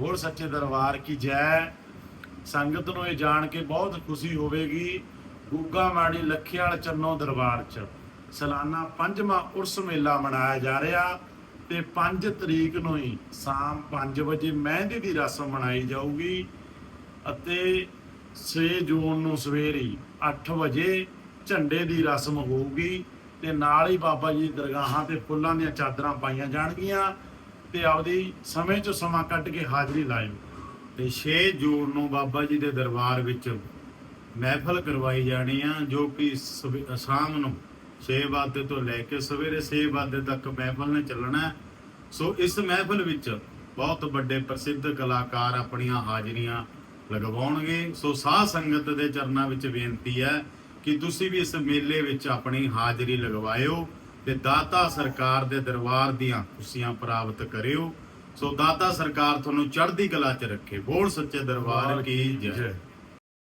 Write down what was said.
ਹੋਰ ਸੱਚੇ ਦਰਬਾਰ ਕੀ ਜੈ? ਸੰਗਤ ਨੂੰ ਇਹ ਜਾਣ ਕੇ ਬਹੁਤ ਖੁਸ਼ੀ ਹੋਵੇਗੀ। ਗੁੱਗਾ ਮਾੜੀ ਲੱਖੇ ਲੱਖਿਆਲ ਚੰਨੋ ਦਰਬਾਰ 'ਚ। ਸਾਲਾਨਾ ਪੰਜਵਾਂ ਉਰਸ ਮੇਲਾ ਮਨਾਇਆ ਜਾ ਰਿਹਾ ਤੇ 5 ਤਰੀਕ ਨੂੰ ਹੀ ਸ਼ਾਮ 5 ਵਜੇ ਮਹਿੰਦੀ ਦੀ ਰਸਮ ਮਨਾਈ ਜਾਊਗੀ ਅਤੇ 6 ਜੂਨ ਨੂੰ ਸਵੇਰੇ 8 ਵਜੇ ਝੰਡੇ ਦੀ ਰਸਮ ਹੋਊਗੀ ਤੇ ਨਾਲ ਹੀ ਬਾਬਾ ਜੀ ਦੀ ਦਰਗਾਹਾਂ ਤੇ ਫੁੱਲਾਂ ਦੀਆਂ ਚਾਦਰਾਂ ਪਾਈਆਂ ਜਾਣਗੀਆਂ। ਤੇ ਆਪਦੀ ਸਮੇਂ ਚੋਂ ਸਮਾਂ ਕੱਢ ਕੇ ਹਾਜ਼ਰੀ ਲਾਇਓ ਤੇ 6 ਜੂਨ ਨੂੰ ਬਾਬਾ ਜੀ ਦੇ ਦਰਬਾਰ ਵਿੱਚ ਮਹਿਫਲ ਕਰਵਾਈ ਜਾਣੀ ਆ, ਜੋ ਕਿ ਸਵੇ- ਸ਼ਾਮ ਨੂੰ 6 ਵਜੇ ਤੋਂ ਲੈ ਕੇ ਸਵੇਰੇ 6 ਵਜੇ ਤੱਕ ਮਹਿਫਲ ਨੇ ਚੱਲਣਾ ਸੋ ਇਸ ਮਹਿਫਲ ਵਿੱਚ ਬਹੁਤ ਵੱਡੇ ਪ੍ਰਸਿੱਧ ਕਲਾਕਾਰ ਆਪਣੀਆਂ ਹਾਜ਼ਰੀਆਂ ਲਗਵਾਉਣਗੇ। ਸੋ ਸਾਧ ਸੰਗਤ ਦੇ ਚਰਨਾਂ ਵਿੱਚ ਬੇਨਤੀ ਹੈ ਕਿ ਤੁਸੀਂ ਵੀ ਇਸ ਮੇਲੇ ਵਿੱਚ ਆਪਣੀ ਹਾਜ਼ਰੀ ਲਗਵਾਇਓ। ਤੇ ਦਾਤਾ ਸਰਕਾਰ ਦੇ ਦਰਬਾਰ ਦੀਆਂ ਖੁਸ਼ੀਆਂ ਪ੍ਰਾਪਤ ਕਰਿਓ। ਸੋ ਦਾਤਾ ਸਰਕਾਰ ਤੁਹਾਨੂੰ ਚੜ੍ਹਦੀ ਕਲਾ 'ਚ ਰੱਖੇ। ਬੋਲ ਸੱਚੇ ਦਰਬਾਰ ਕੀ ਜੈ।